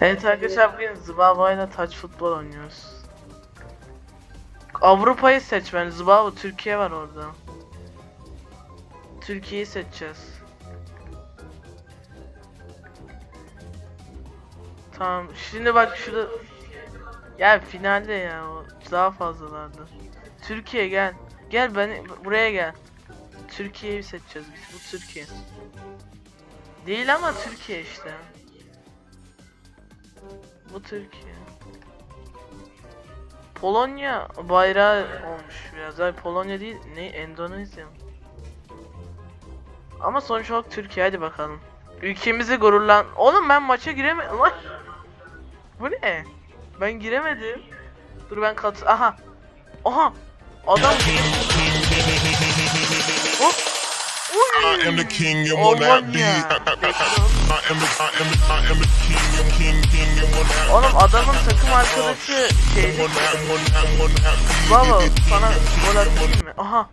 Evet arkadaşlar bugün Zubava ile touch futbol oynuyoruz. Avrupa'yı seç ben. Zubava Türkiye var orada. Türkiye'yi seçeceğiz. Tamam. Şimdi bak şurada ya finalde ya o daha fazlalardı. Türkiye gel. Gel ben buraya gel. Türkiye'yi seçeceğiz biz. Bu Türkiye. Değil ama Türkiye işte. Bu Türkiye. Polonya bayrağı olmuş biraz. Ay Polonya değil, ne Endonezya. mı? Ama sonuç olarak Türkiye hadi bakalım. Ülkemizi gururlan. Oğlum ben maça giremedim. Bu ne? Ben giremedim. Dur ben kat. Aha. Aha. Adam. I am the king and will not be. I am the, I am the, I am the king and king, king and will not. Oğlum adamın takım arkadaşı şeydi. Be. Zbaba sana gol atayım mı? Aha.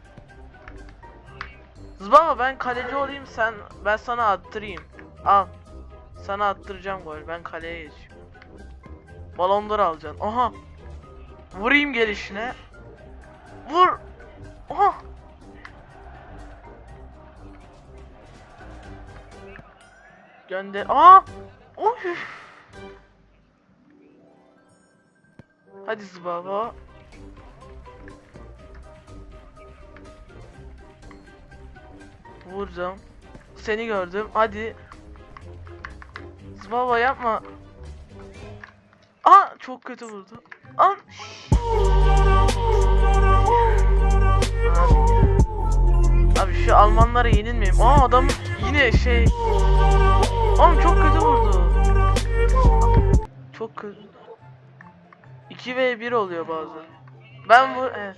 Zbaba ben kaleci olayım sen ben sana attırayım. Al. Sana attıracağım gol. Ben kaleye geçiyorum. Balon d'Or alacaksın. Aha. Vurayım gelişine. Vur. Aha. Gönder. Aa! Oy. Hadi Zbaba. Vuracağım. Seni gördüm. Hadi. Zbaba yapma. Aa çok kötü vurdu. Abi. Abi şu Almanlara yenilmeyeyim. Aa adam yine şey. Oğlum çok kötü vurdu. Çok kötü. 2 ve 1 oluyor bazen. Ben bu evet.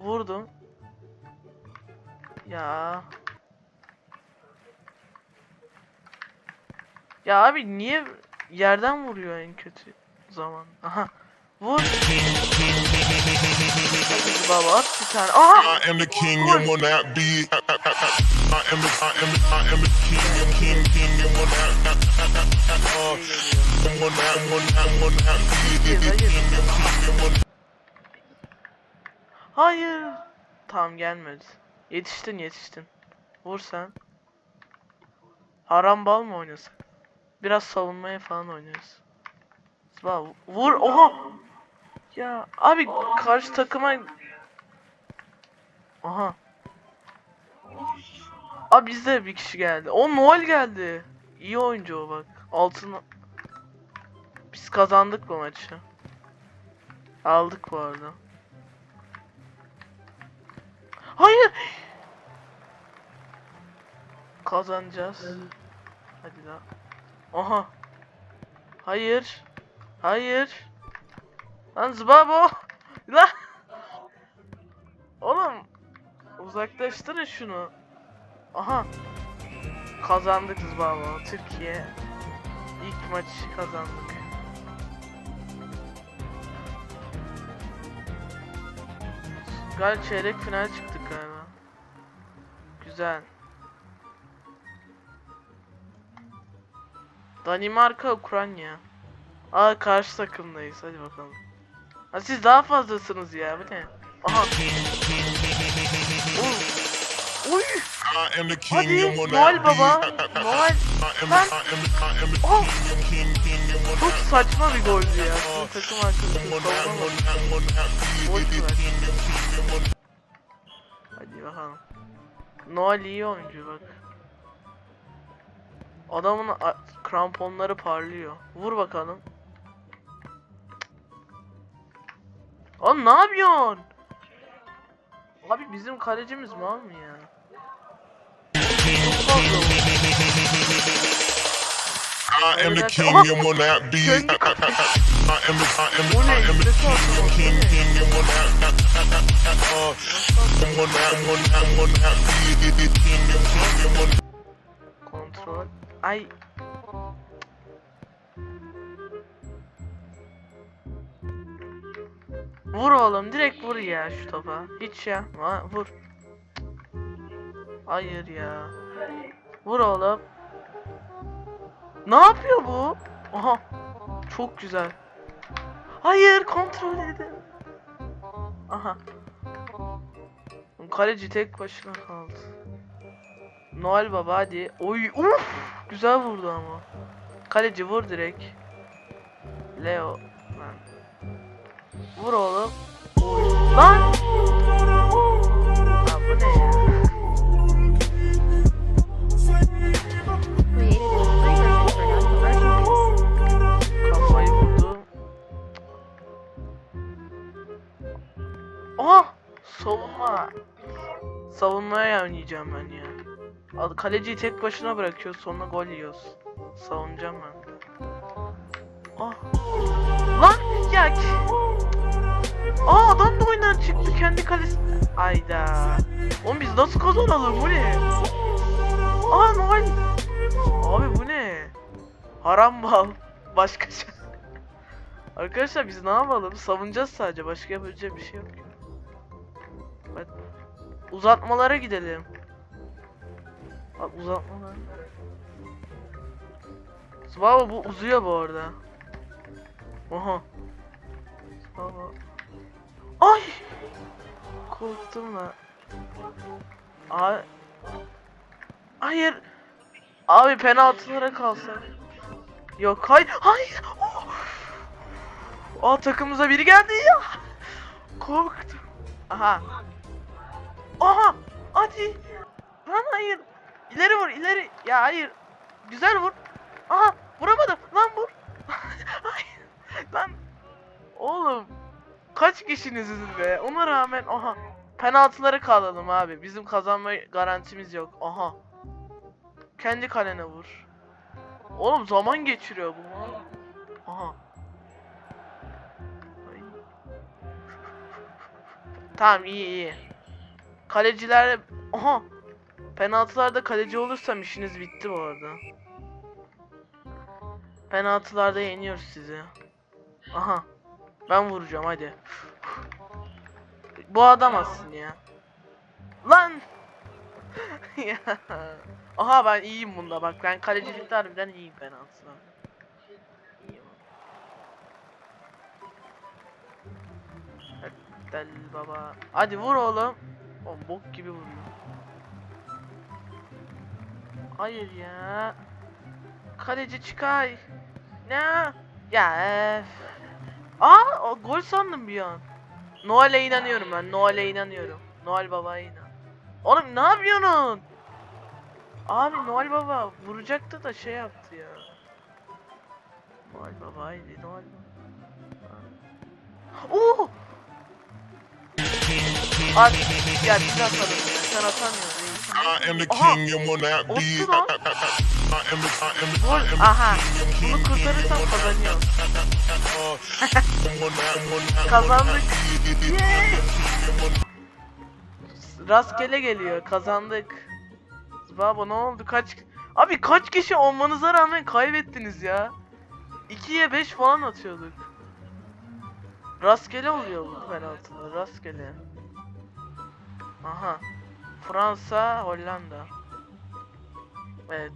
Vurdum. Ya. Ya abi niye yerden vuruyor en kötü zaman? Aha. Vur. Hadi baba at bir tane. Aha. I am the king and will not be. I am the, I am the, I am the king and king, king and will not. Uh, will not, will not, will not be. Hayır, hayır. King and king and will not. Hayır. Tamam gelmedi. Yetiştin yetiştin. Vur sen. Haram bal mı oynasak? Biraz savunmaya falan oynarız. Vur. Oha. Ya abi karşı takıma Aha. Abi bizde bir kişi geldi. O Noel geldi. İyi oyuncu o bak. Altın Biz kazandık bu maçı. Aldık bu arada. Hayır. Kazanacağız. Hadi la. Aha. Hayır. Hayır. Lan zbabo. Lan. Oğlum. Uzaklaştırın şunu. Aha. Kazandık zbabo. Türkiye. İlk maçı kazandık. Galiba çeyrek final çıktık galiba. Güzel. Danimarka, Ukrayna. Aa karşı takımdayız. Hadi bakalım. Ha siz daha fazlasınız ya. Bu ne? Aha. Uy. Hadi. Noel baba. Noel. The Oh. Çok saçma bir goldü ya. Sizin takım arkadaşı Will not, savunamadı. will not, will not be. Gol King kırar. and king and will not. Hadi bakalım. Noel iyi oyuncu bak. Adamın kramponları parlıyor. Vur bakalım. Oğlum ne yapıyorsun? Abi bizim kalecimiz mal mı ya? I am the king and will not be. I am the, I am the, I am the king king, and will not. Uh, will not, will not, will not be. And king and will not. Kontrol. Ay. Vur oğlum direkt vur ya şu topa. Hiç yapma vur. Hayır ya. Vur oğlum. Ne yapıyor bu? Aha. Çok güzel. Hayır kontrol edin. Aha. Kaleci tek başına kaldı. Noel Baba hadi. Oy uf güzel vurdu ama. Kaleci vur direkt. Leo. Vur oğlum. Lan. Bu ne ya? Kafayı vurdu. Aha! Savunma. Savunmaya oynayacağım ben ya. Al- Kaleciyi tek başına bırakıyoruz sonra gol yiyoruz. Savunacağım ben. Ah. Lan ya. Aa adam da oyundan çıktı kendi kalesi. Ayda. Oğlum biz nasıl kazanalım bu ne? Aa Noel. Abi bu ne? Haram bal. Başka şey. Arkadaşlar biz ne yapalım? Savunacağız sadece. Başka yapabilecek bir şey yok. Bak. Uzatmalara gidelim. Bak uzatmalar. Baba bu uzuyor bu arada. Oha. Baba. Ay! Korktum lan. Abi. Hayır. Abi penaltılara kalsak. Yok hayır hayır. Oh. Aa takımımıza biri geldi ya. Korktum. Aha. Aha. Hadi. Lan hayır. İleri vur ileri. Ya hayır. Güzel vur. Aha vuramadım. Lan vur. hayır. Lan. Oğlum. Kaç kişiniziz be? Ona rağmen aha. Penaltıları kalalım abi. Bizim kazanma garantimiz yok. Aha. Kendi kalene vur. Oğlum zaman geçiriyor bu. Aha. Tamam iyi iyi. Kaleciler aha. Penaltılarda kaleci olursam işiniz bitti bu arada. Penaltılarda yeniyoruz sizi. Aha. Ben vuracağım hadi. Bu adam aslında ya. Lan. Aha ben iyiyim bunda bak ben kalecilikte harbiden iyiyim penaltıda. İyiyim. Del baba. Hadi vur oğlum. Oğlum bok gibi vuruyor. Hayır ya. Kaleci çıkay. Ne? Ya ef. Aa gol sandım bir an. Noel'e inanıyorum ben. Noel'e inanıyorum. Noel babaya inan. Oğlum ne yapıyorsun? Abi Noel Baba vuracaktı da şey yaptı ya. Noel Baba haydi Noel Baba. Oo! Abi gel biz atalım. Sen atamıyorsun. I am the king and will not be. I am the, I am the, I am the Aha. Bunu kurtarırsam. Uh, Kazandık. Rastgele geliyor. Kazandık. Baba ne oldu? Kaç Abi kaç kişi olmanıza rağmen kaybettiniz ya. 2'ye 5 falan atıyorduk. Rastgele oluyor bu penaltılar. Rastgele. Aha. Fransa, Hollanda. Evet.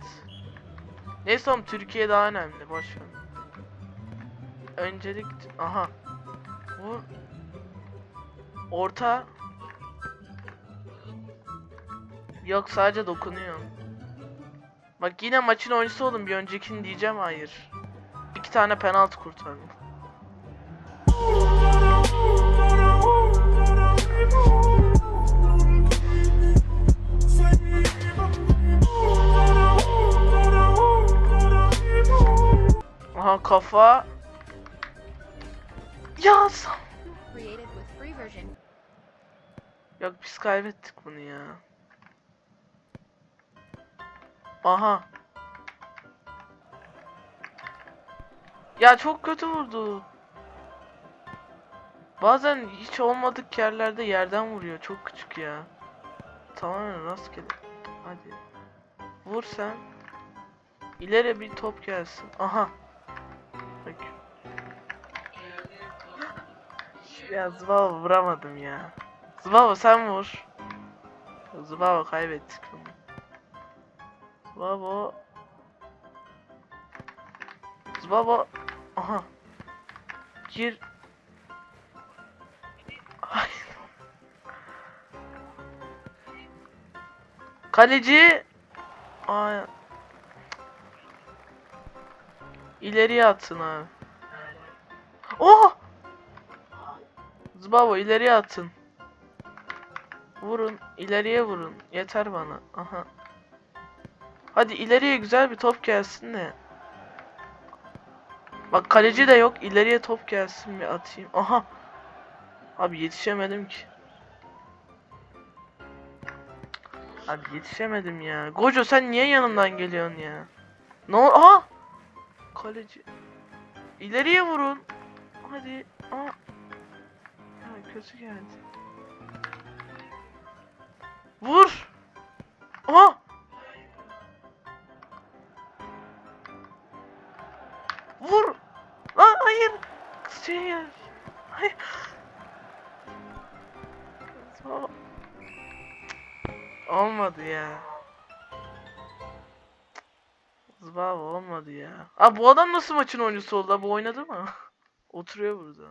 Neyse oğlum Türkiye daha önemli. Boş ver. Öncelik aha. Vur. Orta. Yok sadece dokunuyor. Bak yine maçın oyuncusu oldum bir öncekini diyeceğim hayır. İki tane penaltı kurtardım. Aha kafa. Ya. Yok biz kaybettik bunu ya. Aha. Ya çok kötü vurdu. Bazen hiç olmadık yerlerde yerden vuruyor. Çok küçük ya. Tamamen rastgele. Hadi. Vur sen. İleri bir top gelsin. Aha. Ya Zbava vuramadım ya. Zbava sen vur. Zbava kaybettik bunu. Zbava. Baba. Aha. Gir. Ay. Kaleci. Ay. İleriye atın abi. Oh! Zbabo ileriye atın. Vurun, ileriye vurun. Yeter bana. Aha. Hadi ileriye güzel bir top gelsin de. Bak kaleci de yok. İleriye top gelsin bir atayım. Aha. Abi yetişemedim ki. Abi yetişemedim ya. Gojo sen niye yanımdan geliyorsun ya? Ne ol? Aha! Kaleci. İleriye vurun. Hadi. Aa. Kötü geldi. Vur. Aha! Vur. Lan hayır. Şey. Hayır. Aa. Olmadı ya. Zıbav olmadı ya. Abi bu adam nasıl maçın oyuncusu oldu? Bu oynadı mı? Oturuyor burada.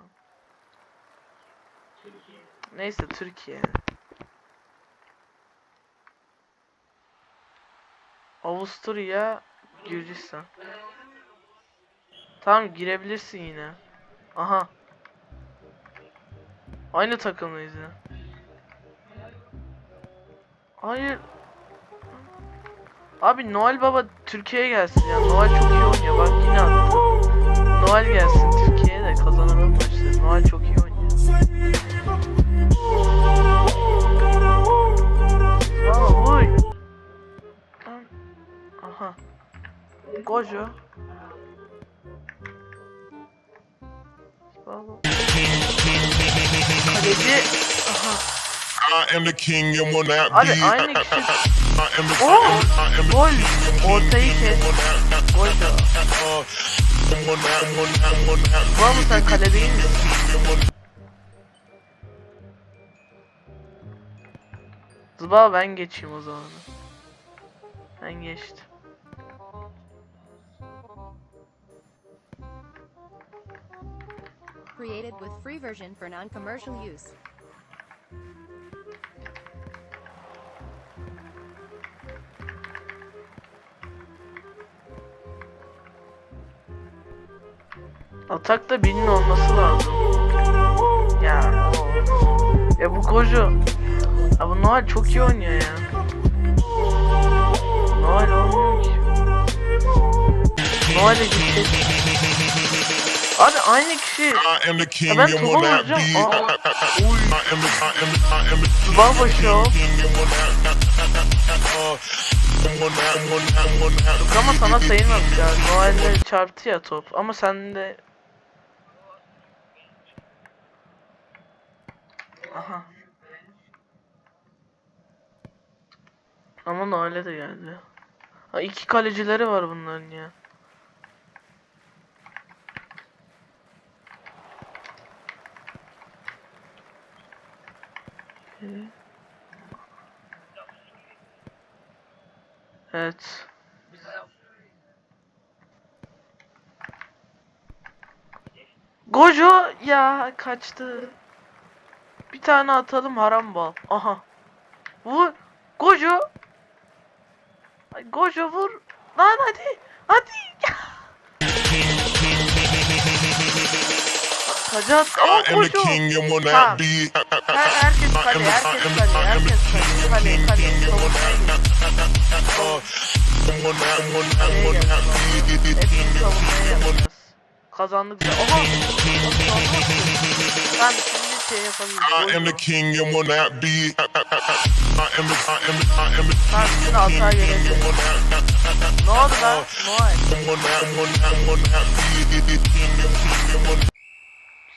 Neyse Türkiye. Avusturya, Gürcistan. Tamam girebilirsin yine. Aha. Aynı takımlıyız ya. Hayır. Abi Noel Baba Türkiye'ye gelsin ya. Noel çok iyi oynuyor. Bak yine attı. Noel gelsin Valla. Kaleci. Aha. I am the king and will not Abi be. aynı kişi. I am the, Oh! I am the Gol. king Ortayı kes. Will not Var mı sen kale değil misin? Zıba ben geçeyim o zaman. Ben geçtim. Created with free version for non-commercial use. Atakta birinin olması lazım. Ya. Ya bu Gojo. Ya bu Noel çok iyi oynuyor ya. Noel olmuyor ki. Noel'e gidecek. Abi aynı kişi. King ben be. vuracağım. Yok ama sana sayılmamış ya. Noel'le çarptı ya top. Ama sen de... Aha. Ama Noel'e de geldi. Ha iki kalecileri var bunların ya. Evet. Gojo ya kaçtı. Bir tane atalım haram bal. Aha. Vur. Gojo. Gojo vur. Lan hadi. Hadi. Taca at. I Aa am the Gojo. king and will not be. Her, herkes kale, herkes kale, herkes kale, kale, kale. Yapacağız. Kazandık da. Aha! Ben şimdi şey I am yapabilirim. the king and will not be. I am the, I am the, I am the Tamam şimdi hata gelecek. Ne oldu lan? Noel.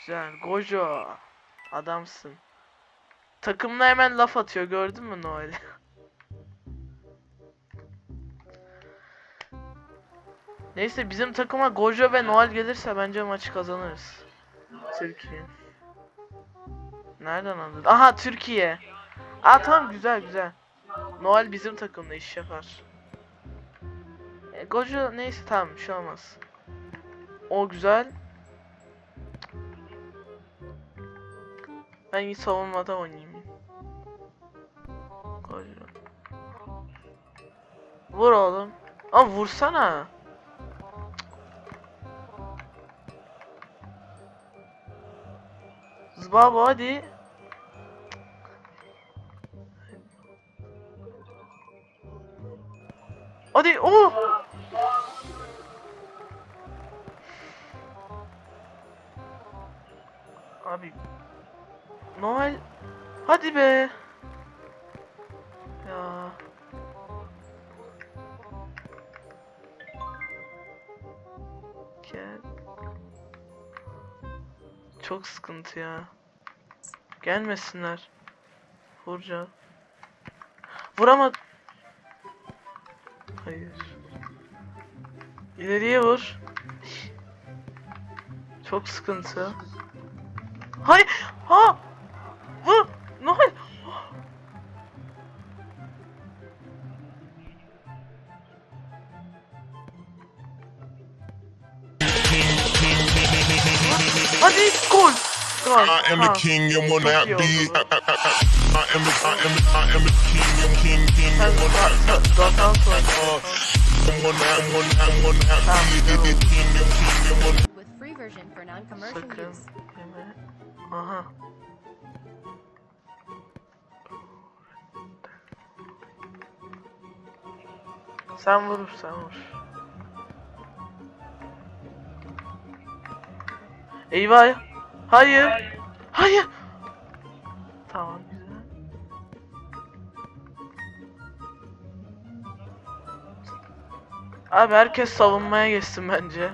Güzel. Gojo. Adamsın. Takımına hemen laf atıyor gördün mü Noel? Neyse bizim takıma Gojo ve Noel gelirse bence maçı kazanırız. Türkiye. Nereden anladın? Aha Türkiye. Aa tamam güzel güzel. Noel bizim takımda iş yapar. E, Gojo neyse tamam bir şey olmaz. O güzel. Ben iyi savunmada oynayayım. Koyuyorum. Vur oğlum. Ama vursana. Zbabo hadi. Hadi oh! Abi Noel hadi be. Ya. Gel. Çok sıkıntı ya. Gelmesinler. Vuracağım. Vuramadı. Hayır. İleriye vur. Çok sıkıntı. Hayır. Am the Ha. king and will Çok not iyi be. oldu bu. I am the, I am the, I am the king and king, king Sen and will not, defans oyna. and will not, and will not, and will not be the the king and king and will With free version for non-commercial Sakın use. yeme. Aha. Sen vur, sen vur. Eyvah. Hayır. Hayır. Tamam güzel. Abi herkes savunmaya geçsin bence.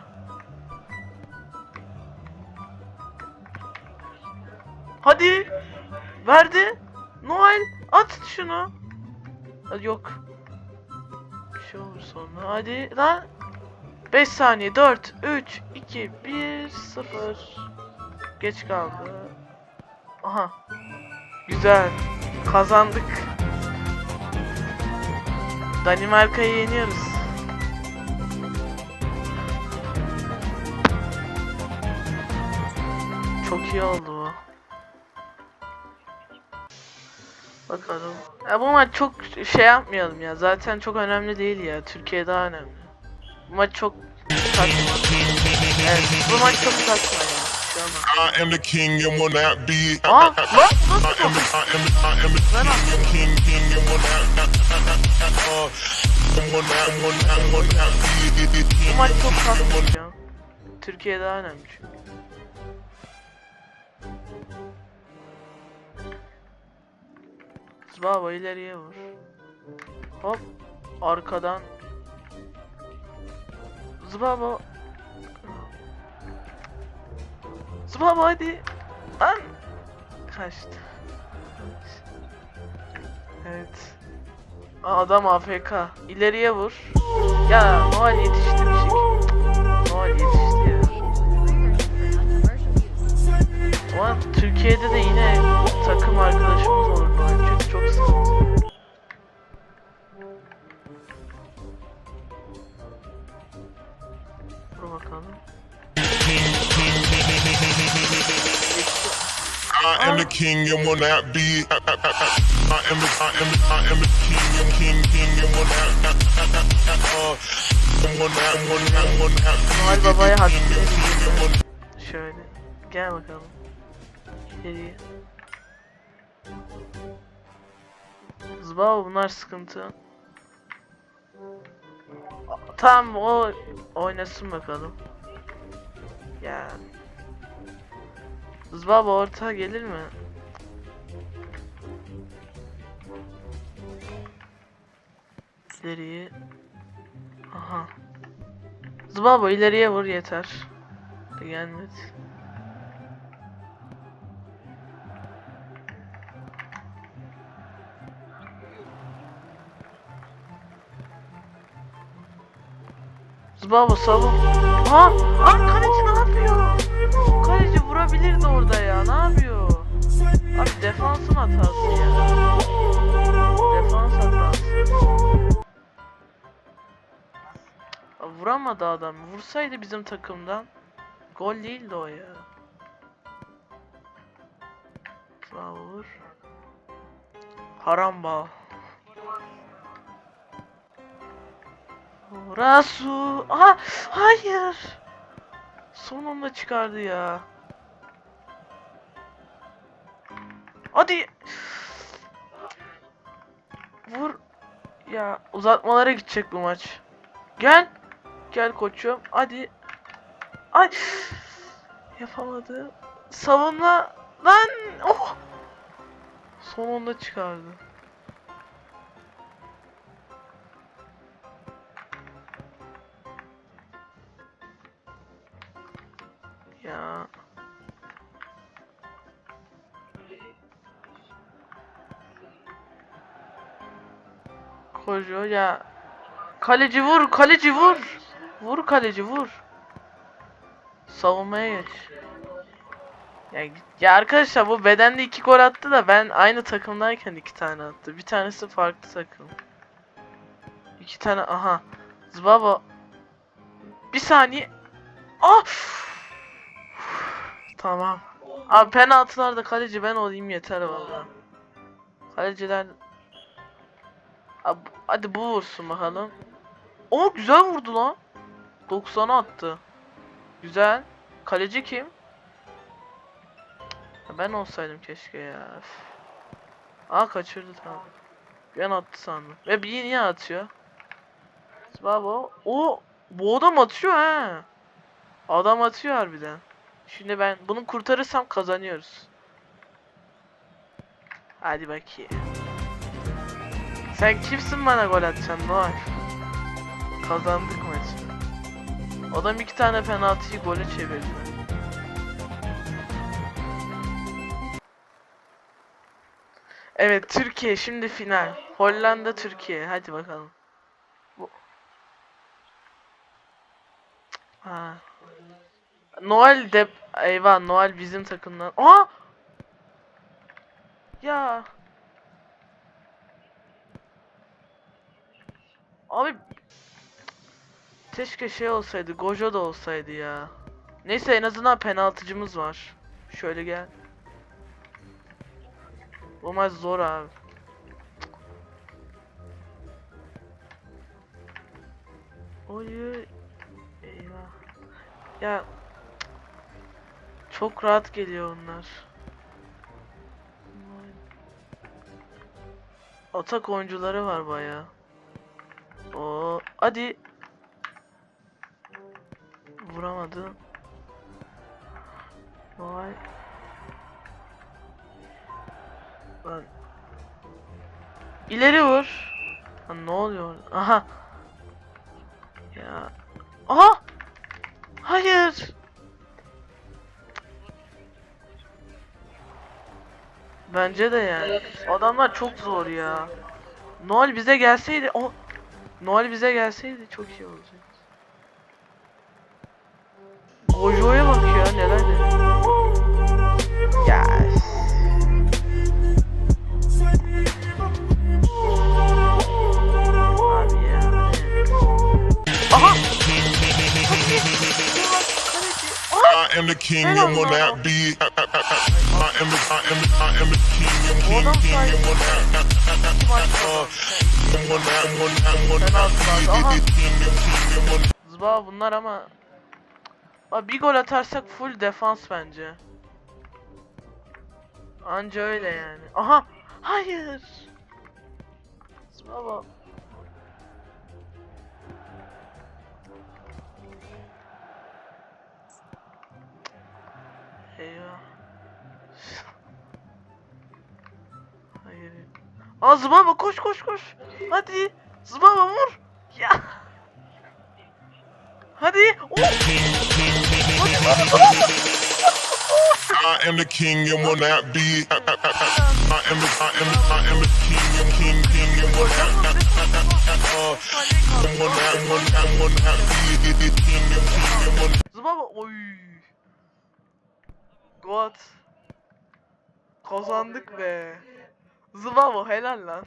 Hadi. Verdi. Noel at şunu. Hadi yok. Bir şey olur sonra. Hadi lan. 5 saniye. 4 3 2 1 0. Geç kaldı. Aha. Güzel. Kazandık. Danimarka'yı yeniyoruz. Çok iyi oldu bu. Bakalım. Ya bu maç çok şey yapmayalım ya. Zaten çok önemli değil ya. Türkiye daha önemli. Bu maç çok saçma. Evet, bu maç çok saçma ya. Şey. I am the king and will not be. Aa, lan I nasıl king and king, king and will not, uh, Bu maç çok saçma ya. Türkiye daha önemli çünkü. Baba ileriye vur. Hop. Arkadan. Zbaba. Zbaba hadi. Lan. Kaçtı. Evet. Adam AFK. İleriye vur. Ya Noel yetişti bir şekilde. Noel yetişti ya. Ama Türkiye'de de yine takım arkadaşımız olur çünkü çok sıkıntı. I am the king and will not be. I am the, I am the, I am the king and king, king and will not, Noel Baba'ya vereceğim. Şöyle. Gel bakalım. İleriye. Zbao bunlar sıkıntı. Tamam o oynasın bakalım. Ya. Zbaba orta gelir mi? İleriye. Aha. Zbaba ileriye vur yeter. Gelmedi. Zbaba savun. Ha! Lan vurabilirdi orada ya. Ne yapıyor? Abi defansın hatası ya. Defans hatası. Vuramadı adam. Vursaydı bizim takımdan. Gol değildi o ya. Sağ vur. Haramba. Rasu. Aha hayır. Sonunda çıkardı ya. Hadi. Vur. Ya uzatmalara gidecek bu maç. Gel. Gel koçum. Hadi. Ay. Yapamadı. Savunma. Lan. Oh. Sonunda çıkardı. Ya. Koşuyor ya. Kaleci vur, kaleci vur. Vur kaleci vur. Savunmaya geç. Ya, ya arkadaşlar bu bedende iki gol attı da ben aynı takımdayken iki tane attı. Bir tanesi farklı takım. İki tane aha. Zbaba. Bir saniye. Ah! Tamam. Abi penaltılarda kaleci ben olayım yeter valla. Kaleciler Hadi bu vursun bakalım. O güzel vurdu lan. 90'a attı. Güzel. Kaleci kim? Ben olsaydım keşke ya. Üf. Aa kaçırdı tamam. Ben attı sandım. Ve bir niye atıyor? Baba o bu adam atıyor ha. Adam atıyor harbiden. Şimdi ben bunu kurtarırsam kazanıyoruz. Hadi bakayım. Sen kimsin bana gol atacaksın Noah? Kazandık maçı. Adam iki tane penaltıyı gole çevirdi. Evet Türkiye şimdi final. Hollanda Türkiye. Hadi bakalım. Bu... Ha. Noel de eyvah Noel bizim takımdan. Aa! Ya. Abi Keşke şey olsaydı, Gojo da olsaydı ya. Neyse en azından penaltıcımız var. Şöyle gel. Bu maç zor abi. Oy. Eyvah. Ya çok rahat geliyor onlar. Atak oyuncuları var baya. O hadi vuramadı. Vay. Lan. İleri vur. Lan ne oluyor? Aha. Ya. Aha. Hayır. Bence de yani. Adamlar çok zor ya. Noel bize gelseydi o Noel bize gelseydi çok iyi olacak. Gojo'ya bak ya neler de. Ya. Abi ya. Aha. I am the king and will not be. Zba bunlar ama Abi bir gol atarsak full defans bence. Anca öyle yani. Aha! Hayır! Zba bak. Aa Zbaba koş koş koş. Hadi. Zbaba vur. Ya. Hadi. Oh. I am the king and will not be. I am the, I am the, I am the king and king, king and will not, and will not, will not, will not be. King and king and will Zbaba oy. God. Kazandık be. Zbaba helal lan.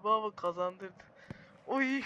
Zbaba kazandık. Oy.